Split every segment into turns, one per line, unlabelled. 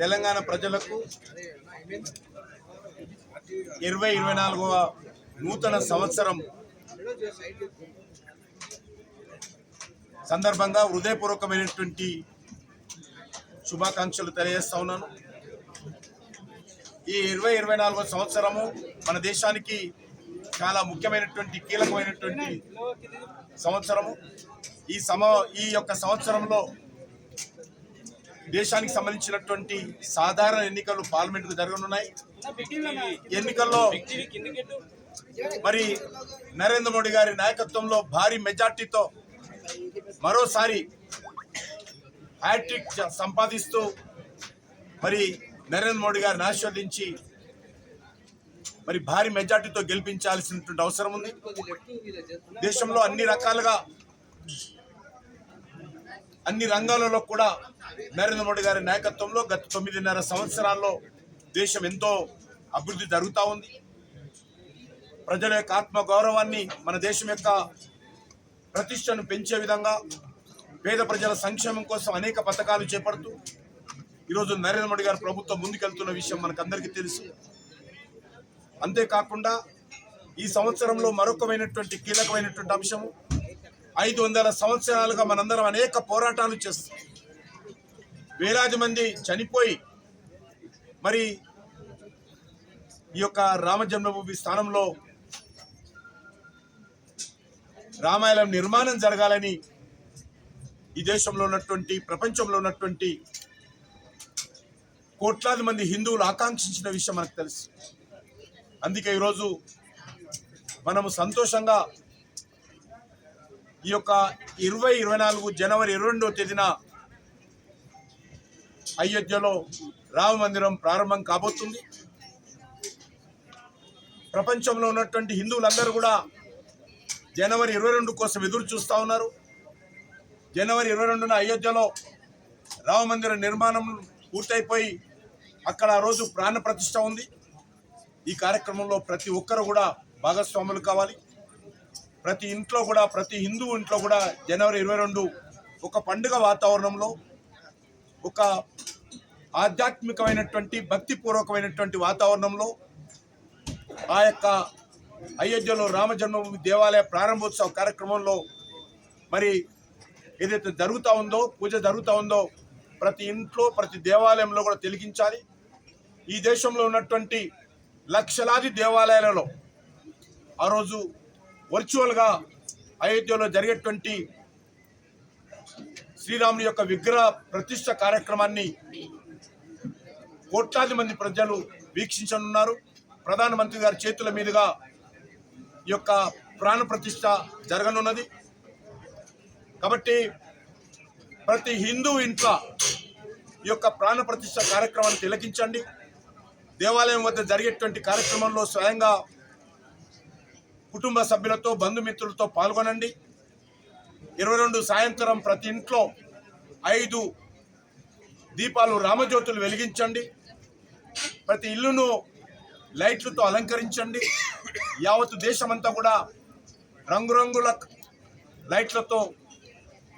తెలంగాణ ప్రజలకు ఇరవై ఇరవై నాలుగవ నూతన సంవత్సరం సందర్భంగా హృదయపూర్వకమైనటువంటి శుభాకాంక్షలు తెలియజేస్తా ఉన్నాను. ఈ ఇరవై ఇరవై నాలుగో సంవత్సరము మన దేశానికి చాలా ముఖ్యమైనటువంటి కీలకమైనటువంటి సంవత్సరము. ఈ సమ ఈ యొక్క సంవత్సరంలో దేశానికి సంబంధించినటువంటి సాధారణ ఎన్నికలు పార్లమెంటుకు జరగనున్నాయి. ఎన్నికల్లో మరి నరేంద్ర మోడీ గారి నాయకత్వంలో భారీ మెజార్టీతో మరోసారి హ్యాట్రిక్ సంపాదిస్తూ మరి నరేంద్ర మోడీ గారిని ఆస్వాదించి మరి భారీ మెజార్టీతో గెలిపించాల్సినటువంటి అవసరం ఉంది. దేశంలో అన్ని రకాలుగా అన్ని రంగాలలో కూడా నరేంద్ర మోడీ గారి నాయకత్వంలో గత తొమ్మిదిన్నర సంవత్సరాల్లో దేశం ఎంతో అభివృద్ధి జరుగుతూ ఉంది. ప్రజల యొక్క ఆత్మ గౌరవాన్ని మన దేశం యొక్క ప్రతిష్టను పెంచే విధంగా పేద ప్రజల సంక్షేమం కోసం అనేక పథకాలు చేపడుతూ ఈరోజు నరేంద్ర మోడీ గారు ప్రభుత్వం ముందుకెళ్తున్న విషయం మనకందరికీ తెలుసు. అంతేకాకుండా ఈ సంవత్సరంలో మరొకమైనటువంటి కీలకమైనటువంటి అంశము ఐదు వందల సంవత్సరాలుగా మనందరం అనేక పోరాటాలు చేస్తాం వేలాది మంది చనిపోయి మరి ఈ యొక్క రామజన్మభూమి స్థానంలో రామాయణం నిర్మాణం జరగాలని ఈ దేశంలో ఉన్నటువంటి ప్రపంచంలో ఉన్నటువంటి కోట్లాది మంది హిందువులు ఆకాంక్షించిన విషయం మనకు తెలుసు. అందుకే ఈరోజు మనము సంతోషంగా ఈ యొక్క ఇరవై ఇరవై నాలుగు జనవరి ఇరవై రెండవ తేదీన అయోధ్యలో రామ మందిరం ప్రారంభం కాబోతుంది. ప్రపంచంలో ఉన్నటువంటి హిందువులందరూ కూడా జనవరి ఇరవై రెండు కోసం ఎదురు చూస్తూ ఉన్నారు. జనవరి ఇరవై రెండున అయోధ్యలో రామ మందిర నిర్మాణం పూర్తయిపోయి అక్కడ ఆ రోజు ప్రాణ ప్రతిష్ట ఉంది. ఈ కార్యక్రమంలో ప్రతి ఒక్కరు కూడా భాగస్వాములు కావాలి. ప్రతి ఇంట్లో కూడా ప్రతి హిందూ ఇంట్లో కూడా జనవరి ఇరవై రెండు ఒక పండుగ వాతావరణంలో ఒక ఆధ్యాత్మికమైనటువంటి భక్తిపూర్వకమైనటువంటి వాతావరణంలో ఆ యొక్క అయోధ్యలో రామజన్మభూమి దేవాలయ ప్రారంభోత్సవ కార్యక్రమంలో మరి ఏదైతే జరుగుతూ ఉందో పూజ జరుగుతూ ఉందో ప్రతి ఇంట్లో ప్రతి దేవాలయంలో కూడా తెలిగించాలి. ఈ దేశంలో ఉన్నటువంటి లక్షలాది దేవాలయాలలో ఆ రోజు వర్చువల్గా అయోధ్యలో జరిగేటువంటి శ్రీరాముని యొక్క విగ్రహ ప్రతిష్ట కార్యక్రమాన్ని కోట్లాది మంది ప్రజలు వీక్షించనున్నారు. ప్రధానమంత్రి గారి చేతుల మీదుగా ఈ యొక్క ప్రాణ ప్రతిష్ట జరగనున్నది. కాబట్టి ప్రతి హిందూ ఇంట్లో ఈ యొక్క ప్రాణ ప్రతిష్ట కార్యక్రమాన్ని తిలకించండి. దేవాలయం వద్ద జరిగేటువంటి కార్యక్రమంలో స్వయంగా కుటుంబ సభ్యులతో బంధుమిత్రులతో పాల్గొనండి. ఇరవై రెండు సాయంత్రం ప్రతి ఇంట్లో ఐదు దీపాలు రామజ్యోతులు వెలిగించండి. ప్రతి ఇల్లును లైట్లతో అలంకరించండి. యావత్ దేశమంతా కూడా రంగురంగుల లైట్లతో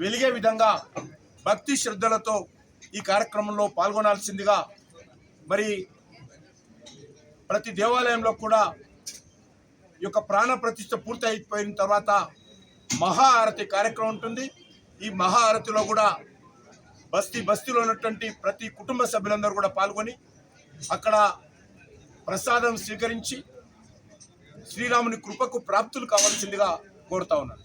వెలిగే విధంగా భక్తి శ్రద్ధలతో ఈ కార్యక్రమంలో పాల్గొనాల్సిందిగా మరి ప్రతి దేవాలయంలో కూడా యొక్క ప్రాణ ప్రతిష్ట పూర్తి అయిపోయిన తర్వాత మహాహారతి కార్యక్రమం ఉంటుంది. ఈ మహాహారతిలో కూడా బస్తీ బస్తీలో ఉన్నటువంటి ప్రతి కుటుంబ సభ్యులందరూ కూడా పాల్గొని అక్కడ ప్రసాదం స్వీకరించి శ్రీరాముని కృపకు ప్రాప్తులు కావాల్సిందిగా కోరుతా ఉన్నాను.